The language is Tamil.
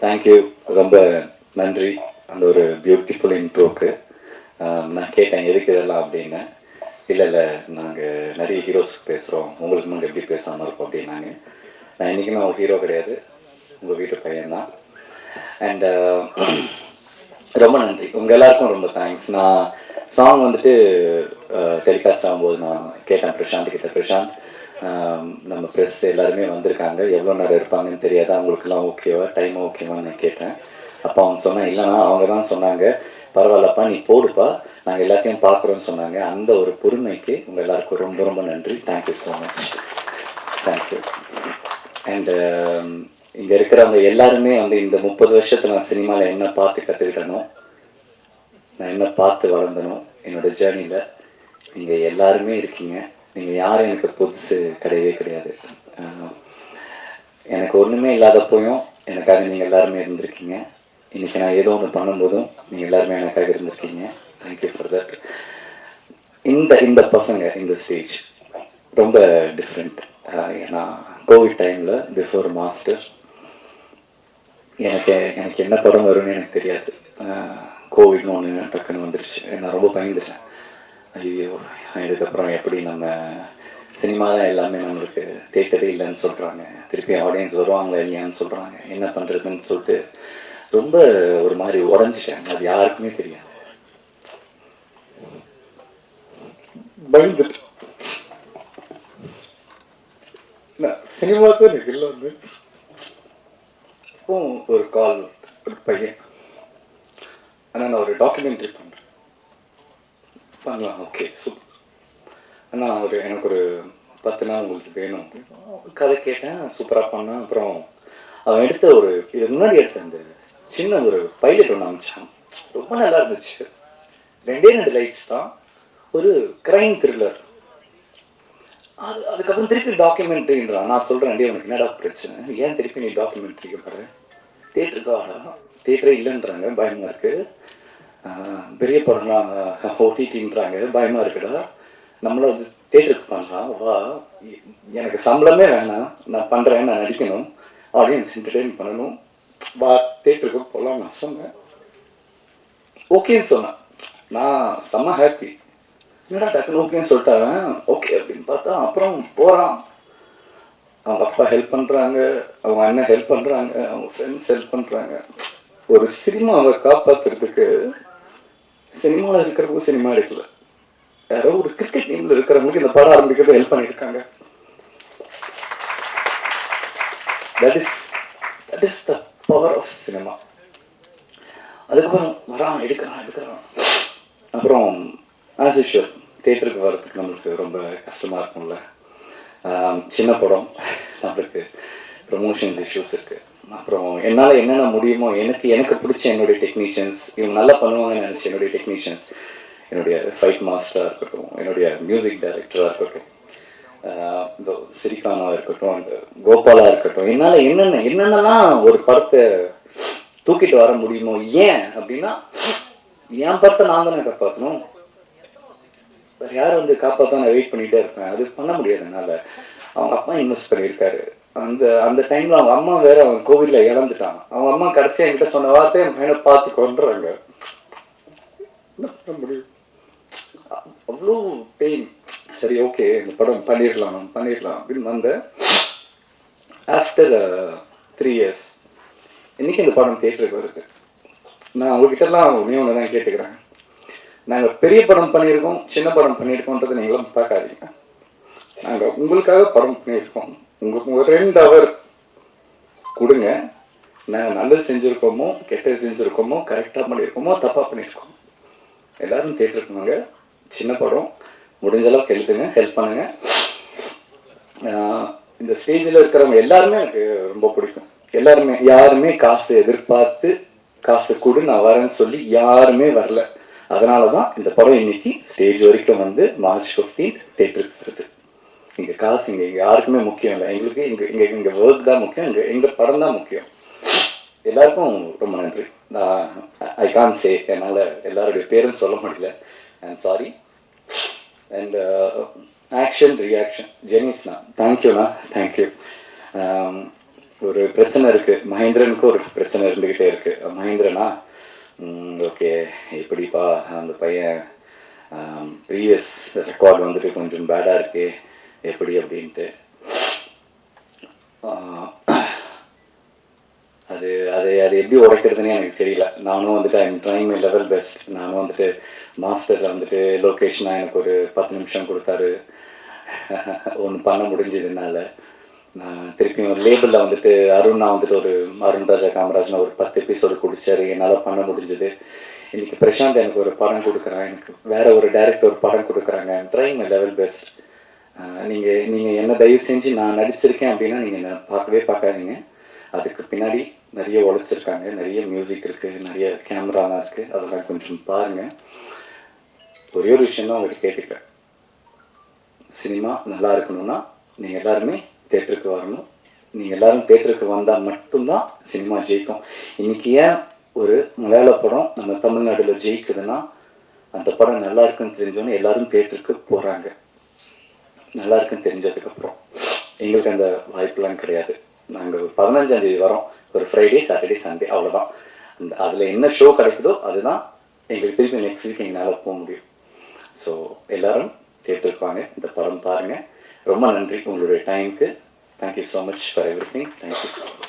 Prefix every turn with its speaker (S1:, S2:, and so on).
S1: தேங்க்யூ ரொம்ப நன்றி. அந்த ஒரு பியூட்டிஃபுல் இன்ட்ரோக்கு நான் கேட்டேன் எதுக்கு இதெல்லாம் அப்படின்னு. இல்லை இல்லை நாங்கள் நிறைய ஹீரோஸ் பேசுகிறோம் உங்களுக்கு நாங்கள் எப்படி பேசாமல் இருக்கோம் அப்படின்னாங்க நான். இன்றைக்கி நான் ஹீரோ கிடையாது. உங்கள் வீட்டு பையன்தான் அண்ட் ரொம்ப நன்றி. உங்கள் எல்லாருக்கும் ரொம்ப தேங்க்ஸ் நான் சாங் வந்துட்டு டெலிகாஸ்ட் ஆகும்போது நான் கேட்டேன் பிரசாந்த் கிட்ட. பிரசாந்த் நம்ம ப்ரெஸ் எல்லாருமே வந்திருக்காங்க. எவ்வளோ நேரம் இருப்பாங்கன்னு தெரியாது? அவங்களுக்குலாம் ஓகேவா டைம் ஓகேவான்னு நான் கேட்டேன். அப்போ அவங்க சொன்னேன் இல்லைன்னா அவங்க தான் சொன்னாங்க. பரவாயில்லப்பா நீ போடுப்பா. நாங்கள் எல்லாத்தையும் பார்க்குறோன்னு சொன்னாங்க. அந்த ஒரு பொறுமைக்கு உங்கள் எல்லாருக்கும் ரொம்ப ரொம்ப நன்றி. Thank you so much thank you and இங்கே இருக்கிறவங்க எல்லாருமே வந்து இந்த முப்பது வருஷத்தில் நான் சினிமாவில் என்ன பார்த்து கற்றுக்கிட்டனோ நான் என்ன பார்த்து வளர்ந்தனோ என்னோட ஜேர்னியில் நீங்கள் எல்லாருமே இருக்கீங்க. நீங்கள் யாரும் எனக்கு புதுசு கிடையவே கிடையாது. எனக்கு ஒன்றுமே இல்லாதப்போயும் எனக்காக நீங்கள் எல்லாருமே இருந்திருக்கீங்க. இன்றைக்கி நான் ஏதோ ஒன்று பண்ணும்போதும் நீங்கள் எல்லாருமே எனக்காக இருந்திருக்கீங்க. தேங்க்யூ ஃபார் தட் இந்த இந்த பசங்க இந்த ஸ்டேஜ் ரொம்ப டிஃப்ரெண்ட் ஏன்னா கோவிட் டைமில் பிஃபோர் மாஸ்டர் எனக்கு எனக்கு என்ன படம் வரும்னு எனக்கு தெரியாது. கோவிட்னு ஒன்று டக்குன்னு வந்துருச்சு. நான் ரொம்ப பயந்துட்டேன். ஐயோ இதுக்கப்புறம் எப்படி நம்ம சினிமா தான் எல்லாமே நம்மளுக்கு தேட்டரே இல்லைன்னு சொல்கிறாங்க திருப்பி ஆடியன்ஸ் வருவாங்களா இல்லையான்னு சொல்கிறாங்க என்ன பண்ணுறதுன்னு சொல்லிட்டு ரொம்ப ஒரு மாதிரி உடஞ்சிட்டேன் அது யாருக்குமே தெரியாது. பயந்துட்டு. சினிமா தான் எனக்கு இல்லை வந்து ஒரு கால் ஒரு பையன். ஆனால் நான் ஒரு டாக்குமெண்ட்ரி பண்ணலாம் ஓகே சூப்பர். அண்ணா ஒரு எனக்கு ஒரு பத்து நாள் உங்களுக்கு வேணும். கதை கேட்டேன் சூப்பராக பண்ணேன். அப்புறம் அவன் எடுத்த ஒரு இது முன்னாடி எடுத்த அந்த சின்ன ஒரு பைலட் ஒன்று அமைச்சான் ரொம்ப நல்லா இருந்துச்சு. ரெண்டே ரெண்டு லைட்ஸ் தான். ஒரு கிரைம் த்ரில்லர் அது அதுக்கப்புறம் திருப்பி டாக்குமெண்ட்ரின்றான் நான் சொல்கிறேன் டே உனக்கு என்னடா பிரச்சனை? ஏன் திருப்பி நீ டாக்குமெண்ட்ரிக்கு போகிற தேட்டருக்கு ஆடா தேட்டரே இல்லைன்றாங்க. பயமாக இருக்குது பெரிய படம்னா ஓடிடின்றாங்க பயமாக இருக்குடா. நம்மள வந்து தேட்டருக்கு பண்ணுறான் வா எனக்கு சம்பளமே வேணாம். நான் பண்ணுறேன் நான் நடிக்கணும். ஆடியன்ஸ் என்டர்டெயின் பண்ணணும். வா தேட்டருக்கு போகலாம் நான் சொன்னேன். ஓகேன்னு சொன்னேன். நான் செம்ம ஹாப்பி என்னடா டக்குனு ஓகேன்னு சொல்லிட்டாங்க. ஓகே அப்படின்னு பார்த்தா அப்புறம் போகிறான் அவங்க அப்பா ஹெல்ப் பண்ணுறாங்க அவங்க அண்ணன் ஹெல்ப் பண்ணுறாங்க அவங்க ஃப்ரெண்ட்ஸ் ஹெல்ப் பண்ணுறாங்க ஒரு சினிமாவை காப்பாற்றுறதுக்கு சினிமாவில் இருக்கிறவங்க சினிமா எடுக்கல. யாரோ ஒரு கிரிக்கெட் டீமில் இருக்கிறவங்களுக்கு இந்த படம் ஆரம்பிக்கிறது ஹெல்ப் பண்ணியிருக்காங்க. That is that is the power of cinema அதுக்கப்புறம் வரான் எடுக்கிறான் எடுக்கிறான். அப்புறம் ஆஸ் யூஷுவல் தேட்டருக்கு வர்றதுக்கு நம்மளுக்கு ரொம்ப கஷ்டமாக இருக்கும்ல. சின்ன படம் நம்மளுக்கு ப்ரொமோஷன்ஸ் இஷ்யூஸ் இருக்குது அப்புறம் என்னால் என்னென்ன முடியுமோ எனக்கு எனக்கு பிடிச்ச என்னுடைய டெக்னீஷியன்ஸ் இவங்க நல்லா பண்ணுவாங்கன்னு நினச்சி என்னுடைய டெக்னீஷியன்ஸ் என்னுடைய ஃபைட் மாஸ்டராக இருக்கட்டும் என்னுடைய மியூசிக் டைரக்டராக இருக்கட்டும் இந்த சிரிகானாக இருக்கட்டும் அந்த கோபாலாக இருக்கட்டும் என்னால் என்னென்ன என்னென்னலாம் ஒரு படத்தை தூக்கிட்டு வர முடியுமோ ஏன் அப்படின்னா என் படத்தை நான் தானே காப்பாற்றணும் வேறு யார் வந்து காப்பாற்ற நான் வெயிட் பண்ணிகிட்டே இருப்பேன்? அது பண்ண முடியாது என்னால். அவங்க அப்பா இன்வெஸ்ட் பண்ணியிருக்காரு. அந்த அந்த டைம்ல அவங்க அம்மா வேற அவன் கோவில்ல இறந்துட்டான் அவங்க அம்மா கடைசியா என்கிட்ட சொன்ன வார்த்தை என் பையனை பார்த்து கொண்டுறாங்க முடியும்? அவ்வளோ பெயின் சரி ஓகே இந்த படம் பண்ணிடலாம் பண்ணிடலாம் அப்படின்னு வந்தேன். ஆஃப்டர் த்ரீ இயர்ஸ் இன்னைக்கு இந்த படம் தேட்டருக்கு வருது. நான் உங்ககிட்டலாம் ஒன்றே ஒன்று தான் கேட்டுக்கிறேன். நாங்கள் பெரிய படம் பண்ணியிருக்கோம் சின்ன படம் பண்ணியிருக்கோன்றதை நீங்களும் பார்க்காதீங்க. நாங்கள் உங்களுக்காக படம் பண்ணியிருக்கோம். உங்களுக்கு ஒரு ரெண்டு அவர் கொடுங்க. நாங்கள் நல்லது செஞ்சுருக்கோமோ கெட்டது செஞ்சுருக்கோமோ கரெக்டாக பண்ணியிருக்கோமோ தப்பாக பண்ணியிருக்கோம் எல்லாரும் கேட்டிருக்கோங்க. சின்ன படம். முடிஞ்ச அளவுக்கு எழுதுங்க ஹெல்ப் பண்ணுங்க. இந்த ஸ்டேஜில் இருக்கிறவங்க எல்லாருமே எனக்கு ரொம்ப பிடிக்கும். எல்லாருமே யாருமே காசு எதிர்பார்த்து காசு கொடு நான் வரேன்னு சொல்லி யாருமே வரல. அதனால தான் இந்த படம் இன்னைக்கு ஸ்டேஜ் வரைக்கும் வந்து மார்ச் 15th தேட்டருக்கு வருது. இங்கே காசு இங்கே இங்கே யாருக்குமே முக்கியம் இல்லை. எங்களுக்கு இங்கே இங்கே இங்கே ஒர்க் தான் முக்கியம் இங்கே எங்கள் படம் தான் முக்கியம். எல்லாருக்கும் ரொம்ப நன்றி. நான் ஐ கான் சே என்னால் எல்லாருடைய பேரும் சொல்ல முடியல. I'm sorry and action reaction ஜெனிஸ்ண்ணா தேங்க்யூண்ணா தேங்க்யூ ஒரு பிரச்சனை இருக்குது மகேந்திரனுக்கு ஒரு பிரச்சனை இருந்துக்கிட்டே இருக்குது மகேந்திரனா? ஓகே எப்படிப்பா அந்த பையன் um, ப்ரீவியஸ் ரெக்கார்டு வந்துட்டு கொஞ்சம் பேடாக இருக்குது எப்படி அப்படின்ட்டு அது அது அது எப்படி உடைக்கிறதுனே எனக்கு தெரியல நானும் வந்துட்டு I'm trying my level best நானும் வந்துட்டு மாஸ்டரில் வந்துட்டு லொக்கேஷனாக எனக்கு ஒரு பத்து நிமிஷம் கொடுத்தாரு ஒன்று பண்ண முடிஞ்சதுனால நான் திருப்பியும் ஒரு லேபிளில் வந்துட்டு நான் வந்துட்டு ஒரு அருண் ராஜா காமராஜ்னு ஒரு பத்து எபிசோடு குடிச்சாரு என்னால் பண்ண முடிஞ்சது இன்னைக்கு பிரசாந்த் எனக்கு ஒரு படம் கொடுக்குறான் எனக்கு வேற ஒரு டைரக்டர் ஒரு படம் கொடுக்குறாங்க ட்ரைங் மை லெவல் பெஸ்ட் நீங்கள் நீங்கள் என்ன தயவு செஞ்சு நான் நடிச்சிருக்கேன் அப்படின்னா நீங்கள் என்ன பார்க்கவே பார்க்காதீங்க. அதுக்கு பின்னாடி நிறைய உழைச்சிருக்காங்க நிறைய மியூசிக் இருக்குது நிறைய கேமராலாம் இருக்குது அதெல்லாம் கொஞ்சம் பாருங்கள் ஒரே ஒரு விஷயம் தான் உங்களுக்கு கேட்டுக்கிறேன். சினிமா நல்லா இருக்கணும்னா நீங்கள் எல்லாருமே தேட்டருக்கு வரணும். நீங்கள் எல்லாரும் தேட்டருக்கு வந்தால் மட்டும்தான் சினிமா ஜெயிக்கும். இன்னைக்கு ஏன் ஒரு மலையாள படம் நம்ம தமிழ்நாட்டில் ஜெயிக்குதுன்னா அந்த படம் நல்லா இருக்குன்னு தெரிஞ்சோன்னே எல்லாரும் தேட்டருக்கு போகிறாங்க நல்லா இருக்குன்னு தெரிஞ்சதுக்கப்புறம் எங்களுக்கு அந்த வாய்ப்புலாம் கிடையாது. நாங்கள் பதினஞ்சாம் தேதி வரோம். ஒரு ஃப்ரைடே சாட்டர்டே சண்டே அவ்வளோதான் அந்த அதில் என்ன ஷோ கிடைக்குதோ அதுதான் எங்களுக்கு திருப்பி நெக்ஸ்ட் வீக் எங்களால் போக முடியும். ஸோ எல்லாரும் கேட்டுருப்பாங்க. வாங்க இந்த படம் பாருங்கள் ரொம்ப நன்றி உங்களுடைய டைமுக்கு thank you so much for everything thank you